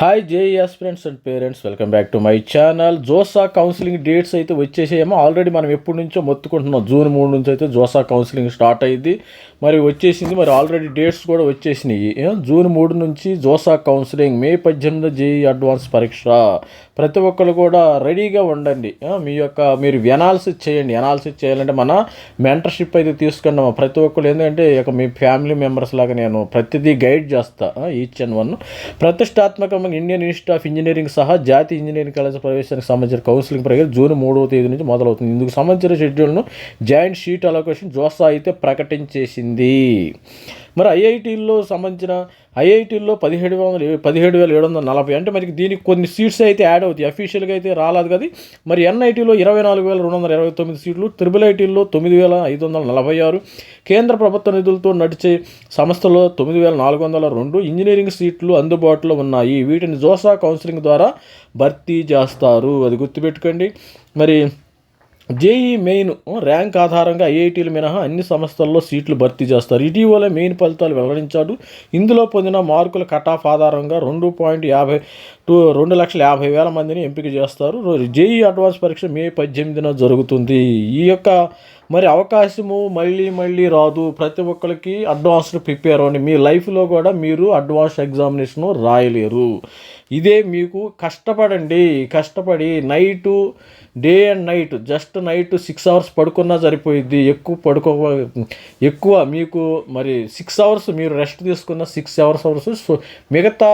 Hi JEEs friends and parents welcome back to my channel JoSAA counselling dates అయితే వచ్చేసేమో already మనం ఎప్పటి నుంచో మొత్తుకుంటున్నాం. జూన్ మూడు నుంచి అయితే జోసా కౌన్సిలింగ్ స్టార్ట్ అయ్యింది మరి వచ్చేసింది మరి ఆల్రెడీ డేట్స్ కూడా వచ్చేసినాయి. జూన్ మూడు నుంచి జోసా కౌన్సిలింగ్ మే పద్దెనిమిది జేఈ అడ్వాన్స్ పరీక్ష. ప్రతి ఒక్కరు కూడా రెడీగా ఉండండి. మీ యొక్క మీరు ఎనాలిసిస్ చేయండి. ఎనాలిసిస్ చేయాలంటే మన మెంటర్షిప్ అయితే తీసుకున్నాము ప్రతి ఒక్కరు. ఏంటంటే ఇక మీ ఫ్యామిలీ మెంబర్స్ లాగా నేను ప్రతిదీ గైడ్ చేస్తా ఈచ్ అండ్ వన్ ప్రతిష్టాత్మకంగా ఇండియన్ ఇన్స్టిట్యూట్ ఆఫ్ ఇంజనీరింగ్ సహా జాతీయ ఇంజనీరింగ్ కాలేజ్ ప్రవేశానికి సంబంధించిన కౌన్సిలింగ్ ప్రక్రియ జూన్ మూడవ తేదీ నుంచి మొదలవుతుంది. ఇందుకు సంబంధించిన షెడ్యూల్ను జాయింట్ షీట్ అలొకేషన్ జోసా అయితే ప్రకటించేసింది. మరి ఐఐటీల్లో సంబంధించిన ఐఐటీల్లో పదిహేడు వందల పదిహేడు వేల ఏడు వందల నలభై. అంటే మరి దీనికి కొన్ని సీట్స్ అయితే యాడ్ అవుతాయి. అఫీషియల్గా అయితే రాలేదు కదా మరి ఎన్ఐటీలో ఇరవై నాలుగు వేల రెండు వందల ఇరవై తొమ్మిది సీట్లు త్రిబుల్ ఐటీల్లో తొమ్మిది వేల ఐదు వందల నలభై ఆరు. కేంద్ర ప్రభుత్వ నిధులతో నడిచే సంస్థలో తొమ్మిది వేల నాలుగు వందల రెండు ఇంజనీరింగ్ సీట్లు అందుబాటులో ఉన్నాయి. వీటిని జోసా కౌన్సిలింగ్ ద్వారా భర్తీ చేస్తారు. అది గుర్తుపెట్టుకోండి. మరి జేఈ మెయిన్ ర్యాంక్ ఆధారంగా ఐఐటీలు మినహా అన్ని సంస్థల్లో సీట్లు భర్తీ చేస్తారు. ఇటీవల మెయిన్ ఫలితాలు వెల్లడించాడు. ఇందులో పొందిన మార్కుల కట్ ఆఫ్ ఆధారంగా రెండు పాయింట్ యాభై టూ రెండు లక్షల యాభై వేల మందిని ఎంపిక చేస్తారు. జేఈ అడ్వాన్స్ పరీక్ష మే పద్దెనిమిదిన జరుగుతుంది. ఈ యొక్క మరి అవకాశము మళ్ళీ మళ్ళీ రాదు. ప్రతి ఒక్కరికి అడ్వాన్స్డ్ ప్రిపేర్ అవ్వండి మీ లైఫ్లో కూడా మీరు అడ్వాన్స్ ఎగ్జామినేషన్ రాయలేరు. ఇదే మీకు కష్టపడండి. కష్టపడి night day and night just night six hours పడుకున్నా సరిపోయిద్ది. ఎక్కువ పడుకో ఎక్కువ మీకు మరి సిక్స్ అవర్స్ మీరు రెస్ట్ తీసుకున్న సిక్స్ అవర్స్ అవర్స్ సో మిగతా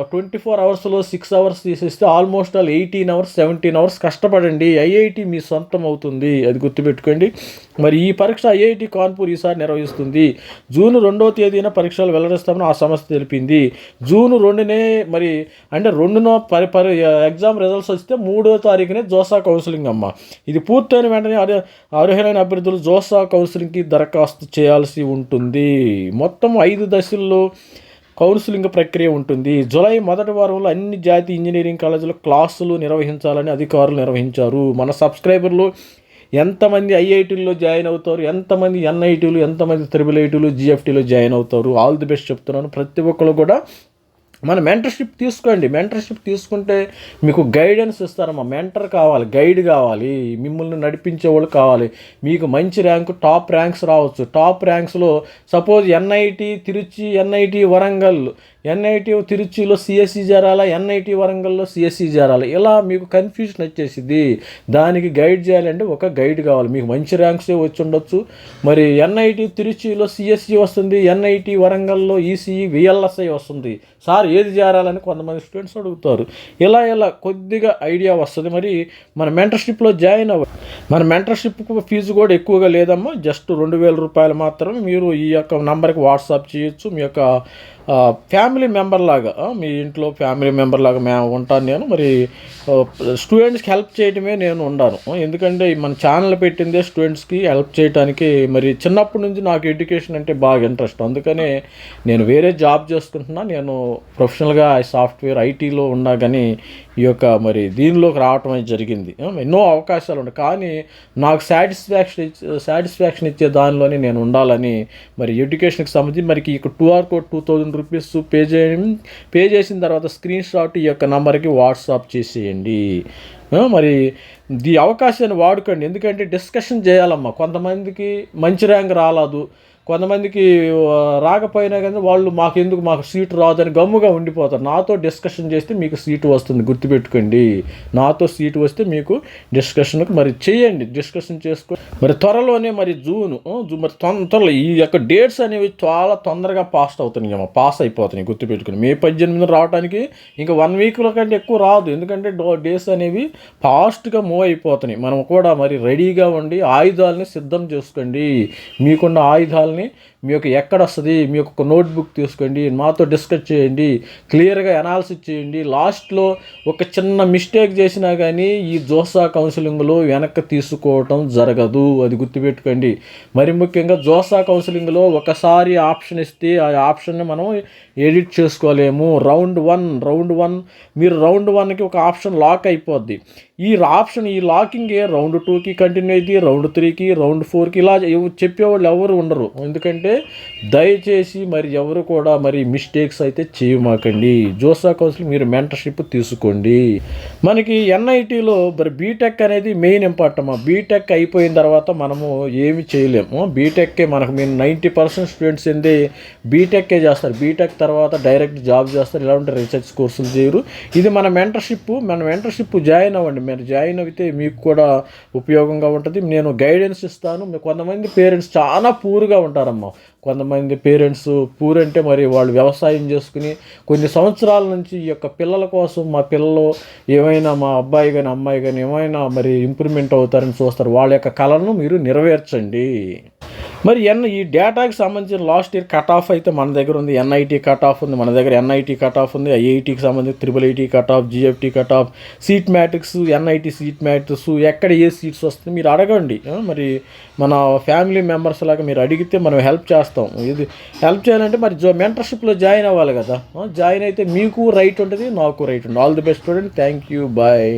ట్వంటీ ఫోర్ అవర్స్లో సిక్స్ అవర్స్ తీసేస్తే almost all eighteen hours seventeen hours కష్టపడండి. ఐఐటి మీ సొంతం అవుతుంది. అది గుర్తుపెట్టుకోండి. మరి ఈ పరీక్ష ఐఐటి కాన్పూర్ ఈసారి నిర్వహిస్తుంది. జూన్ రెండవ తేదీన పరీక్షలు వెల్లడిస్తామని ఆ సంస్థ తెలిపింది. జూన్ రెండునే మరి అంటే రెండున పరి పరి ఎగ్జామ్ రిజల్ట్స్ వస్తే మూడో తారీఖునే జోసా కౌన్సిలింగ్ అమ్మ. ఇది పూర్తయిన వెంటనే అర్హ అర్హులైన అభ్యర్థులు జోసా కౌన్సిలింగ్కి దరఖాస్తు చేయాల్సి ఉంటుంది. మొత్తం ఐదు దశల్లో కౌన్సిలింగ్ ప్రక్రియ ఉంటుంది. జూలై మొదటి వారంలో అన్ని జాతీయ ఇంజనీరింగ్ కాలేజీలో క్లాసులు నిర్వహించాలని అధికారులు నిర్వహించారు. మన సబ్స్క్రైబర్లు ఎంతమంది ఐఐటీల్లో జాయిన్ అవుతారు ఎంతమంది ఎన్ఐటీలు ఎంతమంది త్రిబుల్ ఐటీలు జిఎఫ్టీలో జాయిన్ అవుతారు. ఆల్ ది బెస్ట్ చెప్తున్నాను. ప్రతి ఒక్కరు కూడా మన మెంటర్షిప్ తీసుకోండి. మెంటర్షిప్ తీసుకుంటే మీకు గైడెన్స్ ఇస్తారమ్మా. మెంటర్ కావాలి గైడ్ కావాలి. మిమ్మల్ని నడిపించే వాళ్ళు కావాలి. మీకు మంచి ర్యాంకు టాప్ ర్యాంక్స్ రావచ్చు. Top ర్యాంక్స్లో suppose NIT Tiruchi NIT Warangal NIT తిరుచిలో CSC చేరాలా ఎన్ఐటి వరంగల్లో సిఎస్సి చేరాలి? ఇలా మీకు కన్ఫ్యూజన్ వచ్చేసింది దానికి గైడ్ చేయాలంటే ఒక గైడ్ కావాలి. మీకు మంచి ర్యాంక్సే వచ్చి ఉండొచ్చు. మరి ఎన్ఐటి తిరుచిలో సిఎస్సి వస్తుంది ఎన్ఐటి వరంగల్లో ఈసీఈ విఎల్ఎస్ఐ వస్తుంది. సార్ ఏది చేరాలని కొంతమంది స్టూడెంట్స్ అడుగుతారు. ఇలా ఇలా కొద్దిగా ఐడియా వస్తుంది. మరి మన మెంటర్షిప్లో జాయిన్ అవ్వ మన మెంటర్షిప్కు ఫీజు కూడా ఎక్కువగా లేదమ్మా. జస్ట్ రెండు వేల రూపాయలు మాత్రమే మీరు ఈ యొక్క నంబర్కి వాట్సాప్ చేయొచ్చు. మీ యొక్క ఫ్యామిలీ మెంబర్ లాగా మీ ఇంట్లో ఫ్యామిలీ మెంబర్ లాగా మేము ఉంటాను నేను మరి స్టూడెంట్స్కి హెల్ప్ చేయడమే నేను ఉండాను. ఎందుకంటే మన ఛానల్ పెట్టిందే స్టూడెంట్స్కి హెల్ప్ చేయడానికి మరి చిన్నప్పటి నుంచి నాకు ఎడ్యుకేషన్ అంటే బాగా ఇంట్రెస్ట్ అందుకనే నేను వేరే జాబ్ చేసుకుంటున్నా. నేను ప్రొఫెషనల్గా సాఫ్ట్వేర్ ఐటీలో ఉన్నా కానీ ఈ యొక్క మరి దీనిలోకి రావటం అనేది జరిగింది. ఎన్నో అవకాశాలు ఉన్నాయి. కానీ నాకు సాటిస్ఫాక్షన్ సాటిస్ఫాక్షన్ ఇచ్చే దానిలోనే నేను ఉండాలని మరి ఎడ్యుకేషన్కి సంబంధించి మరి ఈ QR code two thousand rupees pay చేయడం. పే చేసిన తర్వాత స్క్రీన్ షాట్ ఈ యొక్క నెంబర్కి వాట్సాప్ చేసేయండి. మరి ఈ అవకాశాన్ని వాడుకోండి. ఎందుకంటే డిస్కషన్ చేయాలమ్మా. కొంతమందికి మంచి ర్యాంక్ రాలేదు. కొంతమందికి రాకపోయినా కానీ వాళ్ళు మాకు ఎందుకు మాకు సీటు రాదని గమ్ముగా ఉండిపోతారు. నాతో డిస్కషన్ చేస్తే మీకు సీటు వస్తుంది గుర్తుపెట్టుకోండి. నాతో సీటు వస్తే మీకు డిస్కషన్కి మరి చేయండి. డిస్కషన్ చేసుకో మరి త్వరలోనే మరి జూన్. జూ- మరి తొంద త్వరలో ఈ యొక్క డేట్స్ అనేవి చాలా తొందరగా పాస్ అవుతున్నాయి అమ్మ. పాస్ అయిపోతున్నాయి గుర్తుపెట్టుకుని మే పద్దెనిమిది రావడానికి ఇంకా వన్ వీక్లో కంటే ఎక్కువ రాదు. ఎందుకంటే డో- డేస్ అనేవి ఫాస్ట్గా మూవ్ అయిపోతున్నాయి. మనం కూడా మరి రెడీగా ఉండి ఆయుధాలని సిద్ధం చేసుకోండి. మీకున్న ఆయుధాలను మీ యొక్క ఎక్కడ వస్తుంది మీ యొక్క నోట్బుక్ తీసుకోండి మాతో డిస్కస్ చేయండి క్లియర్గా అనాలిసిస్ చేయండి. లాస్ట్లో ఒక చిన్న మిస్టేక్ చేసినా కానీ ఈ జోసా కౌన్సిలింగ్లో వెనక్కి తీసుకోవటం జరగదు. అది గుర్తుపెట్టుకోండి. మరి ముఖ్యంగా జోసా కౌన్సిలింగ్లో ఒకసారి ఆప్షన్ ఇస్తే ఆ ఆప్షన్ని మనం ఎడిట్ చేసుకోలేము. Round one round one. మీరు రౌండ్ వన్కి ఒక ఆప్షన్ లాక్ అయిపోద్ది. ఈ ఆప్షన్ ఈ లాకింగ్ రౌండ్ టూకి కంటిన్యూ అయితే రౌండ్ త్రీకి రౌండ్ ఫోర్కి ఇలా చెప్పేవాళ్ళు ఎవరు ఉండరు. ఎందుకంటే దయచేసి మరి ఎవరు కూడా మరి మిస్టేక్స్ అయితే చేయమాకండి. జోసా కౌన్సిల్ మీరు మెంటర్షిప్ తీసుకోండి. మనకి ఎన్ఐటీలో మరి బీటెక్ అనేది మెయిన్ ఇంపార్టెంట్ బీటెక్ అయిపోయిన తర్వాత మనము ఏమి చేయలేము. బీటెక్కే మనకు మేము నైంటీ పర్సెంట్ స్టూడెంట్స్ ఏంది బీటెక్కే చేస్తారు. బీటెక్ తర్వాత డైరెక్ట్ జాబ్ చేస్తారు. ఇలా ఉంటే రీసెర్చ్ కోర్సులు చేయరు. ఇది మన మెంటర్షిప్ మన మెంటర్షిప్ జాయిన్ అవ్వండి. మీరు జాయిన్ అయితే మీకు కూడా ఉపయోగంగా ఉంటుంది. నేను గైడెన్స్ ఇస్తాను. కొంతమంది పేరెంట్స్ చాలా పూర్గా ఉంటారమ్మా. కొంతమంది పేరెంట్స్ పూర్ అంటే మరి వాళ్ళు వ్యవసాయం చేసుకుని కొన్ని సంవత్సరాల నుంచి ఈ యొక్క పిల్లల కోసం మా పిల్లలు ఏమైనా మా అబ్బాయి కానీ అమ్మాయి కానీ ఏమైనా మరి ఇంప్రూవ్మెంట్ అవుతారని చూస్తారు. వాళ్ళ యొక్క కళను మీరు నెరవేర్చండి. మరి ఎన్ ఈ డేటాకి సంబంధించిన లాస్ట్ ఇయర్ కట్ ఆఫ్ అయితే మన దగ్గర ఉంది. ఎన్ఐటీ కట్ ఆఫ్ ఉంది. మన దగ్గర ఎన్ఐటీ కట్ ఆఫ్ ఉంది. ఐఐటీకి సంబంధించి triple IT cut off GFT cut off seat matrix NIT seat matrix ఎక్కడ ఏ సీట్స్ వస్తుంది మీరు అడగండి. మరి మన ఫ్యామిలీ మెంబర్స్ లాగా మీరు అడిగితే మనం హెల్ప్ చేస్తాం. ఇది హెల్ప్ చేయాలంటే మరి జో మెంటర్షిప్లో జాయిన్ అవ్వాలి కదా. జాయిన్ అయితే మీకు రైట్ ఉంటుంది నాకు రైట్ ఉంటుంది. All the best student thank you bye